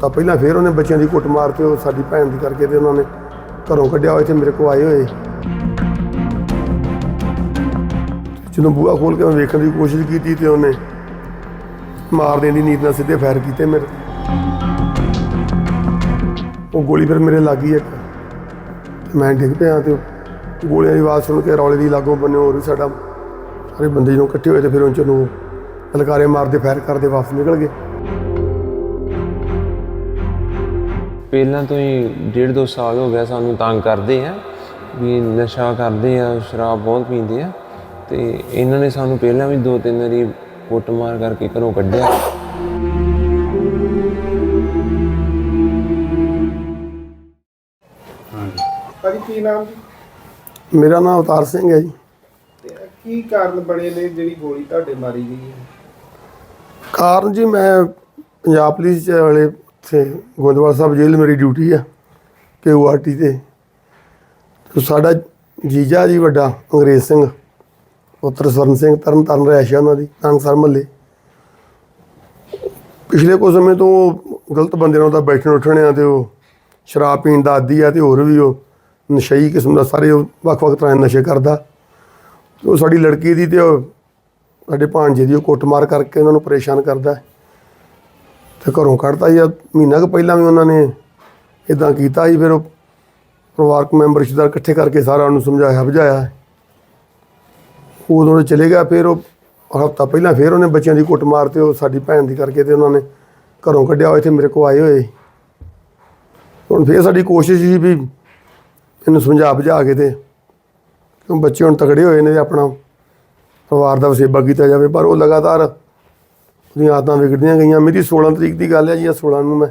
ਤਾਂ ਪਹਿਲਾਂ ਫੇਰ ਉਹਨੇ ਬੱਚਿਆਂ ਦੀ ਕੁੱਟ ਮਾਰ ਤੇ ਉਹ ਸਾਡੀ ਭੈਣ ਦੀ ਕਰਕੇ ਤੇ ਉਹਨਾਂ ਨੇ ਘਰੋਂ ਕੱਢਿਆ ਹੋਇਆ, ਇੱਥੇ ਮੇਰੇ ਕੋਲ ਆਏ ਹੋਏ। ਜਦੋਂ ਬੂਹਾ ਖੋਲ ਕੇ ਮੈਂ ਵੇਖਣ ਦੀ ਕੋਸ਼ਿਸ਼ ਕੀਤੀ ਤੇ ਉਹਨੇ ਮਾਰ ਦੇਣ ਦੀ ਨੀਤ ਨਾਲ ਸਿੱਧੇ ਫਾਇਰ ਕੀਤੇ ਮੇਰੇ। ਉਹ ਗੋਲੀ ਫਿਰ ਮੇਰੇ ਲੱਗ ਇੱਕ। ਤੇ ਮੈਂ ਡਿੱਗ ਪਿਆ ਤੇ ਉਹ ਗੋਲੀਆਂ ਦੀ ਆਵਾਜ਼ ਸੁਣ ਕੇ ਰੌਲੇ ਦੀ ਲਾਗੋਂ ਬੰਨੇ ਹੋਰ ਵੀ ਸਾਡਾ ਸਾਰੇ ਬੰਦੇ ਜਦੋਂ ਇਕੱਠੇ ਹੋਏ ਤੇ ਫਿਰ ਉਹਨਾਂ ਨੂੰ ਲਲਕਾਰੇ ਮਾਰਦੇ, ਫਾਇਰ ਕਰਦੇ, ਵਾਪਸ ਨਿਕਲ ਗਏ। ਪਹਿਲਾਂ ਤੋਂ ਹੀ ਡੇਢ ਦੋ ਸਾਲ ਹੋ ਗਿਆ ਸਾਨੂੰ ਤੰਗ ਕਰਦੇ ਆ ਵੀ ਨਸ਼ਾ ਕਰਦੇ ਆ ਸ਼ਰਾਬ ਬਹੁਤ ਪੀਂਦੇ ਆ। ਤੇ ਇਹਨਾਂ ਨੇ ਸਾਨੂੰ ਪਹਿਲਾਂ ਵੀ ਦੋ ਤਿੰਨ ਵਾਰੀ ਕੁੱਟਮਾਰ ਕਰਕੇ ਘਰੋਂ ਕੱਢਿਆ। ਭਾਜੀ ਕੀ ਨਾਮ ਜੀ? ਮੇਰਾ ਨਾਮ ਅਵਤਾਰ ਸਿੰਘ ਹੈ ਜੀ। ਤੇ ਕੀ ਕਾਰਨ ਬਣੇ ਨੇ ਜਿਹੜੀ ਗੋਲੀ ਤੁਹਾਡੇ ਮਾਰੀ ਗਈ ਹੈ? ਕਾਰਨ ਜੀ ਮੈਂ ਪੰਜਾਬ ਪੁਲਿਸ ਚ ਵਾਲੇ ਉੱਥੇ ਗੋਦਵਾਲ ਸਾਹਿਬ ਜੇਲ੍ਹ ਮੇਰੀ ਡਿਊਟੀ ਆ ਕਿ ਆਰਟੀ ਤੇ। ਤੇ ਸਾਡਾ ਜੀਜਾ ਜੀ ਵੱਡਾ, ਅੰਗਰੇਜ਼ ਸਿੰਘ, ਪੁੱਤਰ ਸਵਰਨ ਸਿੰਘ, ਤਰਨ ਤਾਰਨ ਰਹਿਸ਼ਾ ਉਹਨਾਂ ਦੀ ਨਾਨਕਸਰ ਮਹੱਲੇ ਪਿਛਲੇ ਕੁਝ ਸਮੇਂ ਤੋਂ ਉਹ ਗਲਤ ਬੰਦੇ ਨਾਲ ਤਾਂ ਬੈਠਣ ਉੱਠਣ ਆ ਤੇ ਉਹ ਸ਼ਰਾਬ ਪੀਣ ਦਾ ਆਦੀ ਆ ਤੇ ਹੋਰ ਵੀ ਉਹ ਨਸ਼ਈ ਕਿਸਮ ਦਾ ਸਾਰੇ ਉਹ ਵੱਖ-ਵੱਖ ਤਰ੍ਹਾਂ ਦੇ ਨਸ਼ੇ ਕਰਦਾ। ਤੇ ਉਹ ਸਾਡੀ ਲੜਕੀ ਦੀ ਤੇ ਸਾਡੇ ਭਾਣਜੇ ਦੀ ਉਹ ਕੁੱਟਮਾਰ ਕਰਕੇ ਉਹਨਾਂ ਨੂੰ ਪਰੇਸ਼ਾਨ ਕਰਦਾ। ਤੇ ਘਰੋਂ ਕੱਢਤਾ ਜੀ। ਆਹ ਮਹੀਨਾ ਕੁ ਪਹਿਲਾਂ ਵੀ ਉਹਨਾਂ ਨੇ ਇਦਾਂ ਕੀਤਾ ਜੀ ਫਿਰ ਉਹ ਪਰਿਵਾਰਕ ਮੈਂਬਰ, ਰਿਸ਼ਤੇਦਾਰ ਇਕੱਠੇ ਕਰਕੇ ਸਾਰਾ ਉਹਨੂੰ ਸਮਝਾਇਆ, ਬੁਝਾਇਆ। ਉਦੋਂ ਉਹ ਚਲੇ ਗਿਆ, ਫਿਰ ਉਹ ਹਫਤਾ ਪਹਿਲਾਂ ਫਿਰ ਉਹਨੇ ਬੱਚਿਆਂ ਦੀ ਕੁੱਟ ਮਾਰ ਤੇ ਉਹ ਸਾਡੀ ਭੈਣ ਦੀ ਕਰਕੇ ਤੇ ਉਹਨਾਂ ਨੇ ਘਰੋਂ ਕੱਢਿਆ ਹੋਇਆ ਇੱਥੇ ਮੇਰੇ ਕੋਲ ਆਏ ਹੋਏ। ਹੁਣ ਫਿਰ ਸਾਡੀ ਕੋਸ਼ਿਸ਼ ਸੀ ਵੀ ਇਹਨੂੰ ਸਮਝਾ ਬੁਝਾ ਕੇ ਤੇ ਕਿਉਂ ਬੱਚੇ ਹੁਣ ਤਕੜੇ ਹੋਏ ਨੇ ਆਪਣਾ ਪਰਿਵਾਰ ਦਾ ਵਸੇਬਾ ਕੀਤਾ ਜਾਵੇ, ਪਰ ਉਹ ਲਗਾਤਾਰ ਉਹਦੀਆਂ ਆਦਤਾਂ ਵਿਗੜਦੀਆਂ ਗਈਆਂ। ਮੇਰੀ 16 ਤਰੀਕ ਦੀ ਗੱਲ ਹੈ ਜੀ, ਆਹ 16 ਨੂੰ ਮੈਂ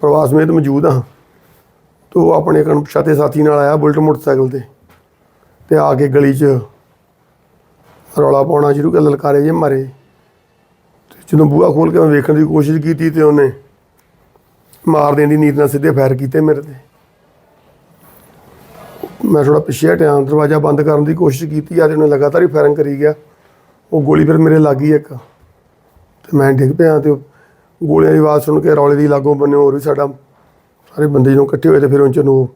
ਪ੍ਰਵਾਸ ਸਮੇਤ ਮੌਜੂਦ ਹਾਂ। ਤੇ ਉਹ ਆਪਣੇ ਇੱਕ ਅਣਪਛਾਤੇ ਸਾਥੀ ਨਾਲ ਆਇਆ ਬੁਲਟ ਮੋਟਰਸਾਈਕਲ ਤੇ ਤੇ ਆ ਕੇ ਗਲੀ 'ਚ ਰੌਲਾ ਪਾਉਣਾ ਸ਼ੁਰੂ ਕਰ ਲਲਕਾਰੇ ਜੇ ਮਾਰੇ। ਤੇ ਜਦੋਂ ਬੂਹਾ ਖੋਲ ਕੇ ਮੈਂ ਵੇਖਣ ਦੀ ਕੋਸ਼ਿਸ਼ ਕੀਤੀ ਤੇ ਉਹਨੇ ਮਾਰ ਦੇਣ ਦੀ ਨੀਤ ਨਾਲ ਸਿੱਧੇ ਫਾਇਰ ਕੀਤੇ ਮੇਰੇ ਤੇ। ਮੈਂ ਥੋੜਾ ਪਿੱਛੇ ਹਟਿਆ, ਦਰਵਾਜ਼ਾ ਬੰਦ ਕਰਨ ਦੀ ਕੋਸ਼ਿਸ਼ ਕੀਤੀ, ਆ ਤੇ ਉਹਨੇ ਲਗਾਤਾਰ ਹੀ ਫਾਇਰਿੰਗ ਕਰੀ ਗਿਆ। ਉਹ ਗੋਲੀ ਫਿਰ ਮੇਰੇ ਲੱਗ ਗਈ ਇੱਕ। ਤੇ ਮੈਂ ਡਿੱਗ ਪਿਆ ਤੇ ਗੋਲੀਆਂ ਦੀ ਆਵਾਜ਼ ਸੁਣ ਕੇ ਰੌਲੇ ਦੀ ਲਾਗੋਂ ਬੰਨੇ ਹੋਰ ਵੀ ਸਾਡਾ ਸਾਰੇ ਬੰਦੇ ਜਦੋਂ ਇਕੱਠੇ ਹੋਏ ਤੇ ਫਿਰ ਉਹਨਾਂ ਨੂੰ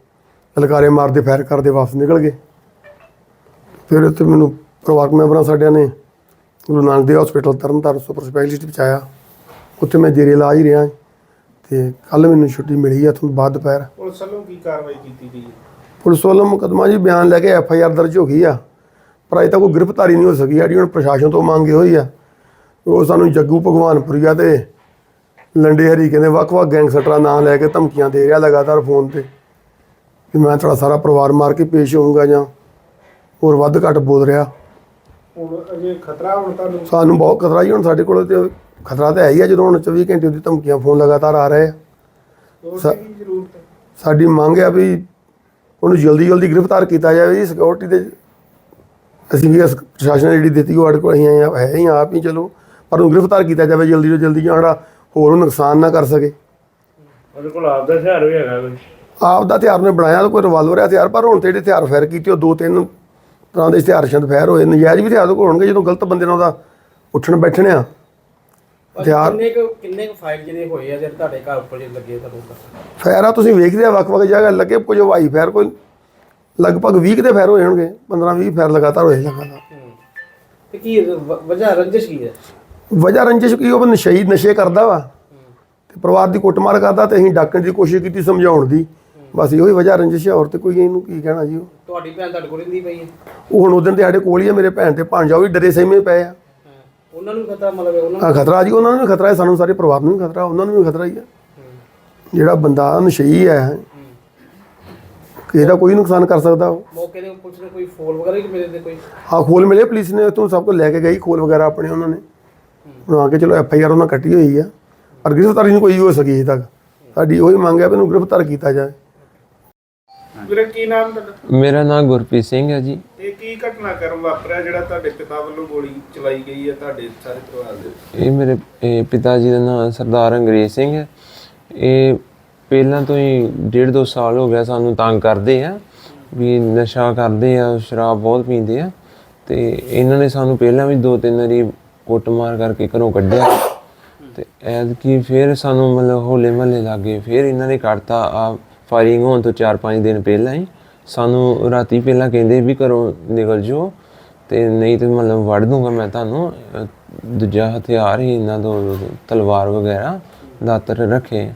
ਲਲਕਾਰੇ ਮਾਰਦੇ ਫਾਇਰ ਕਰਦੇ ਵਾਪਸ ਨਿਕਲ ਗਏ। ਫਿਰ ਉੱਥੇ ਮੈਨੂੰ ਪਰਿਵਾਰਕ ਮੈਂਬਰਾਂ ਸਾਡਿਆਂ ਨੇ Guru Nanak Dev hospital Tarn Taran super specialist ਪਹੁੰਚਾਇਆ ਉੱਥੇ ਮੈਂ ਜੇਰੇ ਇਲਾਜ ਰਿਹਾ ਤੇ ਕੱਲ ਮੈਨੂੰ ਛੁੱਟੀ ਮਿਲੀ ਆ ਤੋਂ ਬਾਅਦ ਦੁਪਹਿਰ। ਪੁਲਿਸ ਵੱਲੋਂ ਕੀ ਕਾਰਵਾਈ ਕੀਤੀ ਗਈ? ਹੈ ਪੁਲਿਸ ਵੱਲੋਂ ਮੁਕੱਦਮਾ ਜੀ ਬਿਆਨ ਲੈ ਕੇ ਐਫ ਆਈ ਆਰ ਦਰਜ ਹੋ ਗਈ ਆ ਪਰ ਅਜੇ ਤੱਕ ਕੋਈ ਗ੍ਰਿਫਤਾਰੀ ਨਹੀਂ ਹੋ ਸਕੀ। ਸਾਡੀ ਹੁਣ ਪ੍ਰਸ਼ਾਸਨ ਤੋਂ ਮੰਗੇ ਹੋਈ ਆ ਉਹ ਸਾਨੂੰ ਜੱਗੂ ਭਗਵਾਨਪੁਰੀਆ ਤੇ ਲੰਡੇ ਹਰੀ ਕਹਿੰਦੇ ਵੱਖ-ਵੱਖ ਗੈਂਗਸਟਰਾਂ ਨਾਂ ਲੈ ਕੇ ਧਮਕੀਆਂ ਦੇ ਰਿਹਾ ਲਗਾਤਾਰ ਫੋਨ ਤੇ ਕਿ ਮੈਂ ਤੁਹਾਡਾ ਸਾਰਾ ਪਰਿਵਾਰ ਮਾਰ ਕੇ ਪੇਸ਼ ਹੋਊਂਗਾ ਜਾਂ ਹੋਰ ਵੱਧ ਘੱਟ ਬੋਲ ਰਿਹਾ। ਹੁਣ ਅਜੇ ਖਤਰਾ ਹੁਣ ਤੁਹਾਨੂੰ? ਸਾਨੂੰ ਬਹੁਤ ਖਤਰਾ ਜੀ ਹੁਣ ਸਾਡੇ ਕੋਲ ਤੇ ਖਤਰਾ ਤਾਂ ਹੈ ਹੀ ਆ ਜਦੋਂ ਹੁਣ 24 ਘੰਟੇ ਦੀ ਧਮਕੀਆਂ ਫੋਨ ਲਗਾਤਾਰ ਆ ਰਹੇ ਆ। ਜ਼ਰੂਰਤ ਹੈ? ਸਾਡੀ ਮੰਗ ਹੈ ਵੀ ਉਹਨੂੰ ਜਲਦੀ ਜਲਦੀ ਗ੍ਰਿਫਤਾਰ ਕੀਤਾ ਜਾਵੇ ਜੀ ਸਿਕਿਉਰਿਟੀ ਦੇ। ਅਸੀਂ ਵੀ ਇਸ ਪ੍ਰਸ਼ਾਸਨ ਨੇ ਜਿਹੜੀ ਦਿੱਤੀ ਉਹ ਸਾਡੇ ਕੋਲ ਅਸੀਂ ਆਏ ਹਾਂ- ਹੈ ਹੀ ਆਪ ਹੀ ਚਲੋ। ਪਰ ਉਹਨੂੰ ਗ੍ਰਿਫਤਾਰ ਕੀਤਾ ਜਾਵੇ ਜਲਦੀ ਤੋਂ ਜਲਦੀ ਜਿਹੜਾ ਹੋਰ ਉਹ ਨੁਕਸਾਨ ਨਾ ਕਰ ਸਕੇ। ਉਹਦੇ ਕੋਲ ਆਪ ਦਾ ਹਥਿਆਰ ਵੀ ਹੈਗਾ ਕੋਈ? ਆਪ ਦਾ ਹਥਿਆਰ ਨੇ ਬਣਾਇਆ ਤਾਂ ਕੋਈ ਰਿਵਾਲਵਰ ਹੈ ਹਥਿਆਰ ਪਰ ਹੁਣ ਤੇ ਜਿਹੜੇ ਹਥਿਆਰ ਫਾਇਰ ਕੀਤੇ ਉਹ ਦੋ ਤਿੰਨ ਤਰ੍ਹਾਂ ਦੇ ਹਥਿਆਰ ਸ਼ੰਦ ਫਾਇਰ ਹੋਏ ਨਜਾਇਜ਼ ਵੀ ਹਥਿਆਰ ਹੋਣਗੇ ਜਦੋਂ ਗਲਤ ਬੰਦੇ ਨਾਲ ਉਹਦਾ ਉੱਠਣ ਬੈਠਣ ਆ। ਹਥਿਆਰ ਕਿੰਨੇ ਕੁ ਕਿੰਨੇ ਕੁ ਫਾਈਲ ਜਿਹੜੇ ਹੋਏ ਆ ਜਿਹੜੇ ਤੁਹਾਡੇ ਘਰ ਉੱਪਰ ਜਿਹੜੇ ਲੱਗੇ ਤੁਹਾਨੂੰ ਫਾਇਰ ਆ ਤੁਸੀਂ ਵੇਖਦੇ ਆ ਵੱਖ-ਵੱਖ ਜਗ੍ਹਾ ਲੱਗੇ ਕੁਝ ਹਵਾਈ ਫਾਇਰ ਕੋਈ ਲਗਭਗ 20 ਦੇ ਫਾਇਰ ਹੋਏ ਹੋਣਗੇ 15-20 ਫਾਇਰ ਲਗਾਤਾਰ ਹੋਏ ਲਗਾਤਾਰ ਤੇ ਕੀ ਵ- ਵਜ੍ਹਾ ਰੰਜਿਸ਼ ਕੀ ਹੈ? ਵਜ੍ਹਾ ਰੰਜਿਸ਼ ਕੀ ਉਹ ਨਸ਼ਈ ਨਸ਼ੇ ਕਰਦਾ ਵਾ ਤੇ ਪਰਿਵਾਰ ਦੀ ਕੁੱਟਮਾਰ ਕਰਦਾ ਤੇ ਅਸੀਂ ਡਾਕਣ ਦੀ ਕੋਸ਼ਿਸ਼ ਕੀਤੀ ਸਮਝਾਉਣ ਦੀ। ਬਸ ਇਹੋ ਹੀ ਵਜ੍ਹਾ ਰੰਜਿਸ਼ ਹੈ ਹੋਰ ਤੇ ਕੋਈ ਇਹਨੂੰ ਕੀ ਕਹਿਣਾ ਜੀ ਉਹ? ਤੁਹਾਡੀ ਭੈਣ ਤੁਹਾਡੇ ਕੋਲ ਰਹਿੰਦੀ ਪਈ ਹੈ ਉਹ ਹੁਣ ਉਦੋਂ ਤੇ ਸਾਡੇ ਕੋਲ ਹੀ ਆ ਮੇਰੇ ਭੈਣ ਤੇ ਭਾਂਜਾ ਉਹ ਵੀ ਡਰੇ ਸਹਿਮੇ ਪਏ ਆ। ਹਾਂ। ਉਹਨਾਂ ਨੂੰ ਖਤਰਾ ਮਤਲਬ ਹੈ ਉਹਨਾਂ ਆ ਖਤਰਾ ਜੀ ਉਹਨਾਂ ਨੂੰ ਵੀ ਖਤਰਾ ਹੈ ਸਾਨੂੰ ਸਾਰੇ ਪਰਿਵਾਰ ਨੂੰ ਵੀ ਖਤਰਾ ਉਹਨਾਂ ਨੂੰ ਵੀ ਖਤਰਾ ਹੀ ਆ। ਜਿਹੜਾ ਬੰਦਾ ਨਸ਼ਈ ਹੈ ਇਹਦਾ ਕੋਈ ਨੁਕਸਾਨ ਕਰ ਸਕਦਾ ਉਹ। ਨੂੰ ਮੌਕੇ ਦੇ ਪੁਲਿਸ ਨੇ ਕੋਈ ਫੋਨ ਵਗੈਰਾ ਕਿ ਮੇਰੇ ਤੇ ਕੋਈ? ਆ ਖੋਲ ਮਿਲੇ ਪੁਲਿਸ ਨੇ ਤੋਂ ਸਭ ਕੁਝ ਲੈ ਕੇ ਗਈ ਖੋਲ ਵਗੈਰਾ ਆਪਣੇ ਉਹਨਾਂ ਨੇ। ਆ ਕੇ ਚਲੋ ਐਫ ਆਈ ਆਰ ਉਹਨਾਂ ਕੱਟੀ ਹੋਈ ਆ। ਪਰ ਗ੍ਰਿਫਤਾਰੀ ਨਹੀਂ ਕੋਈ ਹੋ ਸਕੀ ਅਜੇ ਤੱਕ। ਸਾਡੀ ਉਹੀ ਮੰਗ ਹੈ ਵੀ ਇਹਨੂੰ ਗ੍ਰਿਫਤਾਰ ਕੀਤਾ ਜਾਏ ਵੀਰੇ ਕੀ ਨਾਮ ਤੁਹਾਡਾ? ਮੇਰਾ ਨਾਮ ਗੁਰਪ੍ਰੀਤ ਸਿੰਘ ਹੈ ਜੀ। ਇਹ ਕੀ ਘਟਨਾਕ੍ਰਮ ਵਾਪਰਿਆ ਜਿਹੜਾ ਤੁਹਾਡੇ ਪਿਤਾ ਵੱਲੋਂ ਗੋਲੀ ਚਲਾਈ ਗਈ ਹੈ ਤੁਹਾਡੇ ਸਾਰੇ ਪਰਿਵਾਰ ਦੇ ਇਹ ਮੇਰੇ ਇਹ ਪਿਤਾ ਜੀ ਦਾ ਨਾਮ ਸਰਦਾਰ ਅੰਗਰੇਜ਼ ਸਿੰਘ ਹੈ। ਇਹ ਪਹਿਲਾਂ ਤੋਂ ਹੀ ਡੇਢ ਦੋ ਸਾਲ ਹੋ ਗਿਆ ਸਾਨੂੰ ਤੰਗ ਕਰਦੇ ਆ ਵੀ ਨਸ਼ਾ ਕਰਦੇ ਆ ਸ਼ਰਾਬ ਬਹੁਤ ਪੀਂਦੇ ਆ। ਤੇ ਇਹਨਾਂ ਨੇ ਸਾਨੂੰ ਪਹਿਲਾਂ ਵੀ ਦੋ ਤਿੰਨ ਵਾਰੀ ਕੁੱਟਮਾਰ ਕਰਕੇ ਘਰੋਂ ਕੱਢਿਆ। ਤੇ ਐਤਕੀ ਫਿਰ ਸਾਨੂੰ ਮਤਲਬ ਹੋਲੇ ਮਹੱਲੇ ਲੱਗੇ ਫਿਰ ਇਹਨਾਂ ਨੇ ਕੱਢਤਾ। ਆ ਫਾਇਰਿੰਗ ਹੋਣ ਤੋਂ 4-5 ਦਿਨ ਪਹਿਲਾਂ ਹੀ ਸਾਨੂੰ ਰਾਤੀ ਪਹਿਲਾਂ ਕਹਿੰਦੇ ਵੀ ਘਰੋਂ ਨਿਕਲ ਜਾਓ ਤੇ ਨਹੀਂ ਤੇ ਮਤਲਬ ਵੜ ਦੂੰਗਾ ਮੈਂ ਤੁਹਾਨੂੰ। ਦੂਜਾ ਹਥਿਆਰ ਹੀ ਇਹਨਾਂ ਤੋਂ ਤਲਵਾਰ ਵਗੈਰਾ, ਦਾਤਰ ਰੱਖੇ।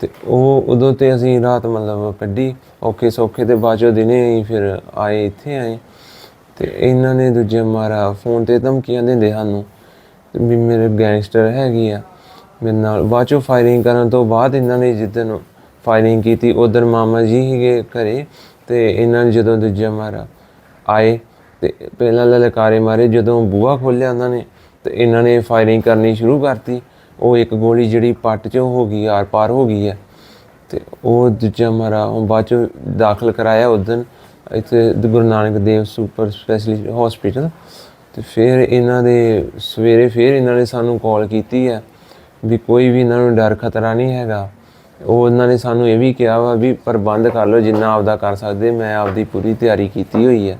ਤੇ ਉਹ ਉਦੋਂ ਤੇ ਅਸੀਂ ਰਾਤ ਮਤਲਬ ਕੱਢੀ। ਔਖੇ ਸੌਖੇ ਤੇ ਬਾਅਦ ਚੋਂ ਦਿਨੇ ਹੀ ਫਿਰ ਆਏ, ਇੱਥੇ ਆਏ। ਤੇ ਇਹਨਾਂ ਨੇ ਦੂਜੇ ਮਾਰਾ ਫੋਨ ਤੇ ਧਮਕੀਆਂ ਦਿੰਦੇ ਸਾਨੂੰ ਵੀ ਮੇਰੇ ਗੈਂਗਸਟਰ ਹੈਗੀ ਆ। ਮੇਰੇ ਨਾਲ ਬਾਅਦ ਚੋਂ ਫਾਇਰਿੰਗ ਕਰਨ ਤੋਂ ਬਾਅਦ ਇਹਨਾਂ ਨੇ ਜਿੱਦਨ ਫਾਇਰਿੰਗ ਕੀਤੀ, ਉਧਰ ਮਾਮਾ ਜੀ ਹੀਗੇ ਘਰੇ ਤੇ ਇਹਨਾਂ ਨੇ ਜਦੋਂ ਦੂਜਾ ਮਾਰਾ ਆਏ ਤੇ ਪਹਿਲਾਂ ਲਲਕਾਰੇ ਮਾਰੇ, ਜਦੋਂ ਬੂਹਾ ਖੋਲਿਆ ਉਹਨਾਂ ਨੇ ਤੇ ਇਹਨਾਂ ਨੇ ਫਾਇਰਿੰਗ ਕਰਨੀ ਸ਼ੁਰੂ ਕਰਤੀ। ਉਹ ਇੱਕ ਗੋਲੀ ਜਿਹੜੀ ਪੱਟ 'ਚ ਹੋ ਗਈ, ਆਰ ਪਾਰ ਹੋ ਗਈ ਹੈ ਤੇ ਉਹ ਦੂਜਾ ਮਾਰਾ ਉਹ ਬਾਅਦ ਚ ਦਾਖਲ ਕਰਾਇਆ ਉਦਨ ਇੱਥੇ ਦ- Guru Nanak Dev super specialist hospital ਤੇ ਫਿਰ ਇਹਨਾਂ ਦੇ ਸਵੇਰੇ ਫਿਰ ਇਹਨਾਂ ਨੇ ਸਾਨੂੰ ਕਾਲ ਕੀਤੀ ਹੈ ਵੀ ਕੋਈ ਵੀ ਇਹਨਾਂ ਨੂੰ ਡਰ ਖਤਰਾ ਨਹੀਂ ਹੈਗਾ। ਉਹ ਉਹਨਾਂ ਨੇ ਸਾਨੂੰ ਇਹ ਵੀ ਕਿਹਾ ਵਾ ਵੀ ਪ੍ਰਬੰਧ ਕਰ ਲਓ ਜਿੰਨਾ ਆਪਦਾ ਕਰ ਸਕਦੇ ਮੈਂ ਆਪਦੀ ਪੂਰੀ ਤਿਆਰੀ ਕੀਤੀ ਹੋਈ ਹੈ।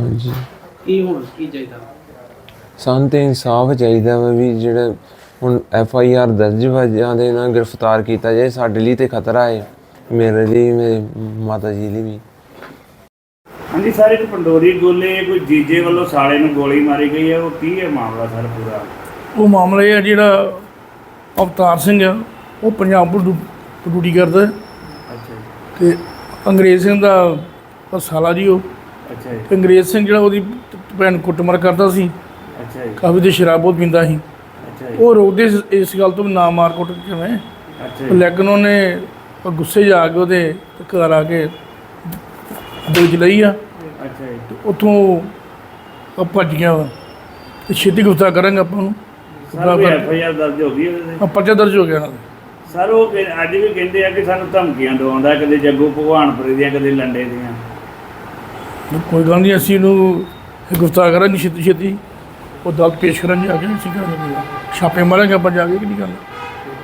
ਹਾਂਜੀ। ਕੀ ਹੁਣ ਕੀ ਚਾਹੀਦਾ? ਸਾਨੂੰ ਤੇ ਇਨਸਾਫ ਚਾਹੀਦਾ ਵਾ ਵੀ ਜਿਹੜਾ ਹੁਣ ਐਫ ਆਈ ਆਰ ਦਰਜ ਵਜਾਂ ਦੇ ਨਾਲ ਗ੍ਰਿਫਤਾਰ ਕੀਤਾ ਜਾਏ ਸਾਡੇ ਲਈ ਤੇ ਖਤਰਾ ਹੈ। ਮੇਰੇ ਲਈ ਮੇਰੇ ਮਾਤਾ ਜੀ ਲਈ ਵੀ। ਹਾਂਜੀ ਸਰ ਇੱਕ ਪੰਡੋਰੀ ਗੋਲੇ ਕੋਈ ਜੀਜੇ ਵੱਲੋਂ ਸਾਲੇ ਨੂੰ ਗੋਲੀ ਮਾਰੀ ਗਈ ਹੈ ਉਹ ਕੀ ਹੈ ਮਾਮਲਾ ਸਰ ਪੂਰਾ? ਉਹ ਮਾਮਲਾ ਇਹ ਹੈ ਜਿਹੜਾ ਅਵਤਾਰ ਸਿੰਘ ਆ ਉਹ ਪੰਜਾਬ ਪੁਲਿਸ ਡਿਊ- ਡਿਊਟੀ ਕਰਦਾ ਹੈ। ਅੱਛਾ ਜੀ। ਤੇ ਅੰਗਰੇਜ਼ ਸਿੰਘ ਦਾ ਉਹ ਸਾਲਾ ਜੀ ਉਹ। ਅੱਛਾ ਜੀ। ਤੇ ਅੰਗਰੇਜ਼ ਸਿੰਘ ਜਿਹੜਾ ਉਹਦੀ ਭੈਣ ਕੁੱਟਮਾਰ ਕਰਦਾ ਸੀ ਅੱਛਾ ਜੀ। ਕਾਫੀ ਦੇ ਸ਼ਰਾਬ ਬਹੁਤ ਪੀਂਦਾ ਸੀ। ਅੱਛਾ ਜੀ। ਉਹ ਰੋਕਦੇ ਇਸ- ਇਸ ਗੱਲ ਤੋਂ ਵੀ ਨਾ ਮਾਰ ਕੁੱਟ ਕਿਵੇਂ। ਅੱਛਾ ਜੀ। ਲੇਕਿਨ ਉਹਨੇ ਉਹ ਗੁੱਸੇ 'ਚ ਆ ਕੇ ਉਹਦੇ ਘਰ ਆ ਕੇ 'ਚ ਲਈ ਆ। ਅੱਛਾ ਜੀ। ਉੱਥੋਂ ਉਹ ਭੱਜ ਗਿਆ ਵਾ ਤੇ ਛੇਤੀ ਗੁਫਤਾ ਕਰਾਂਗੇ ਆਪਾਂ ਨੂੰ ਸਰ ਕੋਈ ਐਫ ਆਈ ਆਰ ਦਰਜ ਹੋ ਗਈ ਉਹਦੇ ਤੇ? ਆ ਪਰਚਾ ਦਰਜ ਹੋ ਗਿਆ ਦਾ ਸਰ ਉਹ ਕਹਿ- ਅੱਜ ਵੀ ਕਹਿੰਦੇ ਆ ਕਿ ਸਾਨੂੰ ਧਮਕੀਆਂ ਦਵਾਉਂਦਾ ਕਦੇ ਜੱਗੂ ਭਗਵਾਨਪੁਰੇ ਦੀਆਂ ਕਦੇ ਲੰਡੇ ਦੀਆਂ। ਕੋਈ ਗੱਲ ਨਹੀਂ ਅਸੀਂ ਇਹਨੂੰ ਗੁਫਤਾ ਕਰਾਂਗੇ ਛੇਤੀ ਛੇਤੀ ਉਹ ਦਲ ਪੇਸ਼ ਕਰਾਂਗੇ ਆ ਕੇ ਅਸੀਂ ਕਰਾਂਗੇ ਛਾਪੇ ਮਾਰਾਂਗੇ ਆਪਾਂ ਜਾ ਕੇ ਕਿ ਨਹੀਂ ਗੱਲ